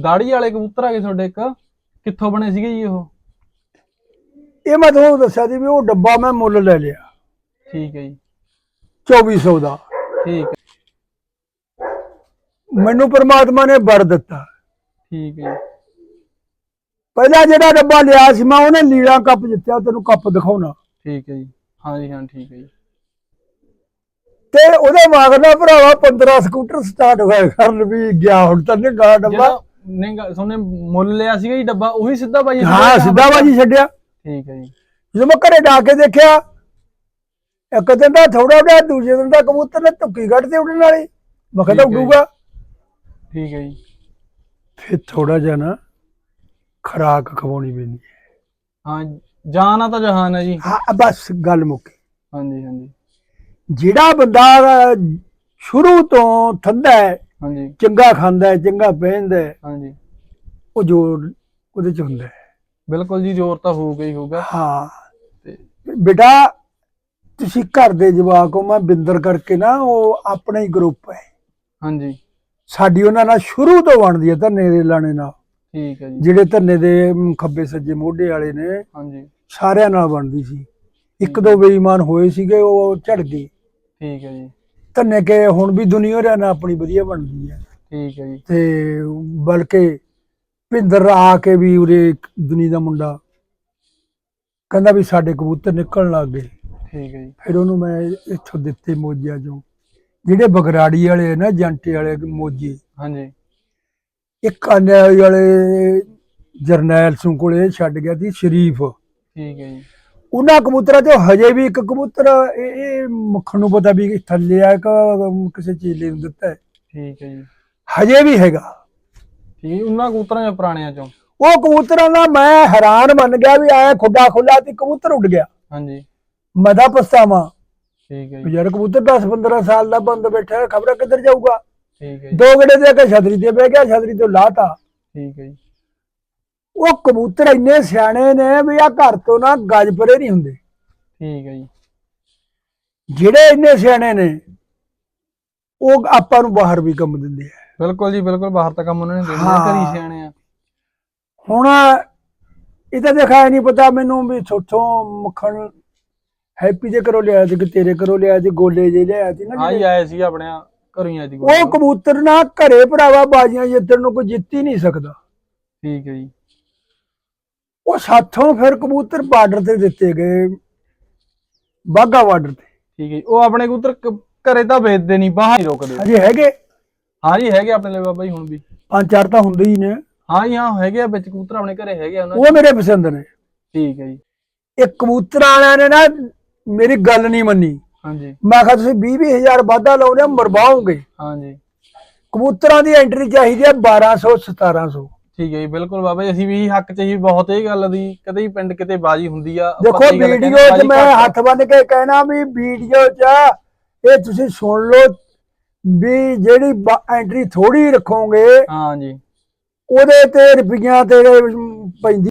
ਦਾੜੀ ਵਾਲੇ ਕਬੂਤਰ ਆ ਗਏ ਤੁਹਾਡੇ ਇੱਕ? ਕਿੱਥੋਂ ਬਣੇ ਸੀਗੇ ਜੀ ਉਹ? ਇਹ ਮੈਂ ਤੁਹਾਨੂੰ ਦੱਸਿਆ ਸੀ ਵੀ ਉਹ ਡੱਬਾ ਮੈਂ ਮੁੱਲ ਲੈ ਲਿਆ। ਠੀਕ ਹੈ ਜੀ। 2400 ਦਾ। ਠੀਕ ਹੈ। ਮੈਨੂੰ ਪ੍ਰਮਾਤਮਾ ਨੇ ਵਰ ਦਿੱਤਾ। ਠੀਕ ਹੈ ਜੀ। ਪਹਿਲਾ ਜਿਹੜਾ ਡੱਬਾ ਲਿਆ ਸੀ ਮੈਂ ਉਹਨੇ ਨੀਲਾ ਕੱਪ ਜਿੱਤਿਆ ਤੈਨੂੰ ਕੱਪ ਦਿਖਾਉਣਾ। ਠੀਕ ਹੈ ਜੀ। ਹਾਂ ਜੀ ਹਾਂ ਠੀਕ ਹੈ ਜੀ। ਤੇ ਉਹਦੇ ਮਗਰ ਭਰਾਵਾ 15 ਸਕੂਟਰ ਸਟਾਰਟ ਹੋਇਆ ਕਰਨ ਵੀ ਗਿਆ। ਹੁਣ ਤਾਂ ਨਹੀਂ ਗਾ ਡੱਬਾ। ਨਹੀਂ ਸੋਨੇ ਮੁੱਲ ਲਿਆ ਸੀਗਾ ਜੀ ਡੱਬਾ ਉਹੀ ਸਿੱਧਾ ਬਾਈ ਹਾਂ ਸਿੱਧਾ ਬਾਜੀ ਛੱਡਿਆ। ਠੀਕ ਹੈ ਜੀ। ਜਦੋਂ ਮੈਂ ਘਰੇ ਜਾ ਕੇ ਦੇਖਿਆ ਇੱਕ ਦਿਨ ਦਾ ਥੋੜਾ ਜਿਹਾ ਦੂਜੇ ਦਿਨ ਦਾ ਕਬੂਤਰ ਨੇ ਧੁੱਕੀ ਕੱਢ ਤੇ ਉੱਡਣ ਵਾਲੀ। ਮੈਂ ਕਹਿੰਦਾ। ਉੱਡੂਗਾ। ਠੀਕ ਹੈ ਜੀ। ਫਿਰ ਥੋੜਾ ਜਿਹਾ ਨਾ ਖਰਾਕ ਖਵਾਉਣੀ ਪੈਂਦੀ ਹੈ। ਹਾਂ ਜਾਨ ਆ ਤਾਂ ਜਹਾਨ ਹੈ ਜੀ। ਹਾਂ ਬਸ ਗੱਲ ਮੁੱਕੀ ਹਾਂਜੀ ਹਾਂਜੀ। ਜਿਹੜਾ ਬੰਦਾ ਸ਼ੁਰੂ ਤੋਂ ਠੰਡਾ ਹੈ ਹਾਂਜੀ। ਚੰਗਾ ਖਾਂਦਾ ਹੈ ਚੰਗਾ ਪਹਿਨਦਾ ਹੈ ਹਾਂਜੀ। ਉਹ ਜੋਰ ਉਹਦੇ ਚ ਹੁੰਦਾ ਹੈ। ਬਿਲਕੁਲ ਜੀ ਜ਼ੋਰ ਤਾਂ ਹੋਊਗਾ ਹੀ ਹੋਊਗਾ। ਹਾਂ। ਤੇ ਬੇਟਾ ਤੁਸੀਂ ਘਰ ਦੇ ਜਵਾਕ ਹੋ ਮੈਂ ਬਿੰਦਰ ਕਰਕੇ ਨਾ ਉਹ ਆਪਣਾ ਹੀ ਗਰੁੱਪ ਹੈ। ਹਾਂਜੀ। ਸਾਡੀ ਉਹਨਾਂ ਨਾਲ ਸ਼ੁਰੂ ਤੋਂ ਬਣਦੀ ਹੈ ਧੰਨੇ ਦੇ ਲਾਣੇ ਨਾਲ। ਠੀਕ ਹੈ ਜੀ। ਜਿਹੜੇ ਧੰਨੇ ਦੇ ਖੱਬੇ ਸੱਜੇ ਮੋਢੇ ਵਾਲੇ ਨੇ ਹਾਂਜੀ। ਸਾਰਿਆਂ ਨਾਲ ਬਣਦੀ ਸੀ। ਇੱਕ ਦੋ ਬੇਈਮਾਨ ਹੋਏ ਸੀਗੇ ਉਹ ਝੜ ਗਏ। ਠੀਕ ਹੈ ਜੀ। ਧੰਨੇ ਕੇ ਹੁਣ ਵੀ ਦੁਨੀਆ ਨਾਲ ਆਪਣੀ ਵਧੀਆ ਬਣਦੀ ਹੈ। ਠੀਕ ਹੈ ਜੀ। ਤੇ ਬਲਕਿ ਭਿੰਦਰ ਆ ਕੇ ਵੀ ਉਰੇ ਇੱਕ ਦੁਨੀ ਦਾ ਮੁੰਡਾ ਕਹਿੰਦਾ ਵੀ ਸਾਡੇ ਕਬੂਤਰ ਨਿਕਲਣ ਲੱਗ ਗਏ। ਠੀਕ ਹੈ ਜੀ। ਫਿਰ ਉਹਨੂੰ ਮੈਂ ਇੱਥੋਂ ਦਿੱਤੇ ਮੋਜਿਆਂ ਚੋਂ। ਜਿਹੜੇ ਬਗਰਾੜੀ ਵਾਲੇ ਨਾ ਜੰਟੇ ਵਾਲੇ ਮੋਜੇ। ਹਾਂਜੀ। ਇੱਕ ਆਨੇ ਵਾਲੇ ਜਰਨੈਲ ਸਿੰਘ ਕੋਲੇ ਛੱਡ ਗਿਆ ਸੀ ਸ਼ਰੀਫ। ਠੀਕ ਹੈ ਜੀ। ਉਹਨਾਂ ਕਬੂਤਰਾਂ ਚੋਂ ਹਜੇ ਵੀ ਇੱਕ ਕਬੂਤਰ ਇਹ ਇਹ ਮੱਖਣ ਨੂੰ ਪਤਾ ਵੀ ਥੱਲੇ ਆ ਕਿ ਕਿਸੇ ਚੀਲੇ ਨੂੰ ਦਿੱਤਾ ਹੈ। ਠੀਕ ਹੈ ਜੀ। ਹਜੇ ਵੀ ਹੈਗਾ। ਠੀਕ ਉਹਨਾਂ ਕਬੂਤਰਾਂ ਦੇ ਪੁਰਾਣਿਆਂ ਚੋਂ? ਉਹ ਕਬੂਤਰਾਂ ਦਾ ਮੈਂ ਹੈਰਾਨ ਬਣ ਗਿਆ ਵੀ ਆਇਆ ਖੁੱਡਾ ਖੁੱਲਾ ਤੇ ਕਬੂਤਰ ਉੱਡ ਗਿਆ। ਹਾਂਜੀ। ਮੈਂ ਤਾਂ ਪਛਤਾਵਾਂ। ਠੀਕ ਹੈ ਜੀ। ਯਾਰ ਕਬੂਤਰ 10 15 ਸਾਲ ਦਾ ਬੰਦ ਬੈਠਾ ਖਬਰ ਕਿੱਧਰ ਜਾਊਗਾ? ਠੀਕ ਹੈ ਜੀ। ਦੋ ਗੜੇ ਦੇ ਕੇ ਛਤਰੀ ਤੇ ਬਹਿ ਗਿਆ ਛਤਰੀ ਤੋਂ ਲਾਤਾ। ਠੀਕ ਹੈ ਜੀ। ਉਹ ਕਬੂਤਰ ਇੰਨੇ ਸਿਆਣੇ ਨੇ ਵੀ ਆ ਘਰ ਤੋਂ ਨਾ ਗੱਜ ਪਰੇ ਨਹੀਂ ਹੁੰਦੇ। ਠੀਕ ਹੈ ਜੀ। ਜਿਹੜੇ ਇੰਨੇ ਸਿਆਣੇ ਨੇ ਉਹ ਆਪਾਂ ਨੂੰ ਬਾਹਰ ਵੀ ਕੰਮ ਦਿੰਦੇ ਆ। ਬਿਲਕੁਲ ਜੀ ਬਿਲਕੁਲ ਬਾਹਰ ਤਾਂ ਕੰਮ ਉਹਨਾਂ ਨੇ ਦੇਣਾ। ਘਰੀ ਸਿਆਣੇ ਆ। ਹੁਣ ਇਹ ਤਾਂ ਦਿਖਾਇਆ ਨਹੀਂ ਪਤਾ ਮੈਨੂੰ ਵੀ ਥੋਥੋਂ ਮੱਖਣ ਹੈਪੀ ਦੇ ਘਰੋਂ ਲਿਆਇਆ ਸੀ ਕਿ ਤੇਰੇ ਘਰੋਂ ਲਿਆਇਆ ਸੀ ਗੋਲੇ ਜੇ ਲਿਆਇਆ ਸੀ ਨਾ ਹਾਂ ਜੀ। ਆਏ ਸੀ ਆਪਣੇ ਘਰੋਂ ਹੀ ਆਏ ਸੀ ਉਹ ਕਬੂਤਰ ਨਾ ਘਰੇ ਭਰਾਵਾ ਬਾਜੀਆਂ ਜਿੱਤਣ ਨੂੰ ਕੋਈ ਜਿੱਤ ਹੀ ਨਹੀਂ ਸਕਦਾ। ਠੀਕ ਹੈ ਜੀ। ਉਹ ਸਾਥੋਂ ਫਿਰ ਕਬੂਤਰ ਬਾਰਡਰ ਤੇ ਦਿੱਤੇ ਗਏ ਬਾਗਾ ਬਾਰਡਰ ਤੇ। ਠੀਕ ਹੈ ਜੀ। ਉਹ ਆਪਣੇ ਕਬੂਤਰ ਕ- ਘਰੇ ਤਾਂ ਵੇਚਦੇ ਨਹੀਂ ਬਾਹਰ ਹੀ ਰੋਕਦੇ ਅਜੇ ਹੈਗੇ? ਹਾਂ ਜੀ ਹੈਗੇ ਆਪਣੇ ਲਈ ਬਾਬਾ ਜੀ ਹੁਣ ਵੀ। ਪੰਜ ਚਾਰ ਤਾਂ ਹੁੰਦੇ ਹੀ ਨੇ। ਹਾਂ ਜੀ ਹਾਂ ਹੈਗੇ ਆ ਵਿੱਚ ਕਬੂਤਰ ਆਪਣੇ ਘਰੇ ਹੈਗੇ ਆ ਉਹਨਾਂ ਦੇ। ਉਹ ਮੇਰੇ ਪਸੰਦ ਨੇ। ਠੀਕ ਹੈ ਜੀ। ਇਹ ਕਬੂਤਰਾਂ ਵਾਲਿਆਂ ਨੇ ਨਾ ਮੇਰੀ ਗੱਲ ਨਹੀਂ ਮੰਨੀ। ਹਾਂਜੀ ਮੈਂ ਕਿਹਾ ਤੁਸੀਂ 20 20 ਹਜ਼ਾਰ ਵਾਧਾ ਲਾਉਣੇ ਮਰਵਾਓਗੇ? ਹਾਂ ਜੀ। ਕਬੂਤਰਾਂ ਦੀ ਐਂਟਰੀ ਚਾਹੀਦੀ ਹੈ 1200 1700 ਠੀਕ ਹੈ ਜੀ ਬਿਲਕੁਲ ਬਾਬਾ ਜੀ ਅਸੀਂ ਵੀ ਹੱਕ ਚ ਹੀ ਬਹੁਤ ਇਹ ਗੱਲ ਦੀ ਕਦੇ ਹੀ ਪਿੰਡ ਕਿਤੇ ਬਾਜੀ ਹੁੰਦੀ ਆ ਦੇਖੋ ਵੀਡੀਓ 'ਚ ਮੈਂ। ਹੱਥ ਬੰਨ ਕੇ ਕਹਿਣਾ ਵੀ ਵੀਡੀਓ 'ਚ ਇਹ ਤੁਸੀਂ ਸੁਣ ਲਓ ਵੀ ਜਿਹੜੀ ਐਂਟਰੀ ਥੋੜੀ ਰੱਖੋਗੇ ਹਾਂ ਜੀ ਉਹਦੇ ਤੇ ਰੁਪਈਆ ਤੇ ਪੈਂਦੀ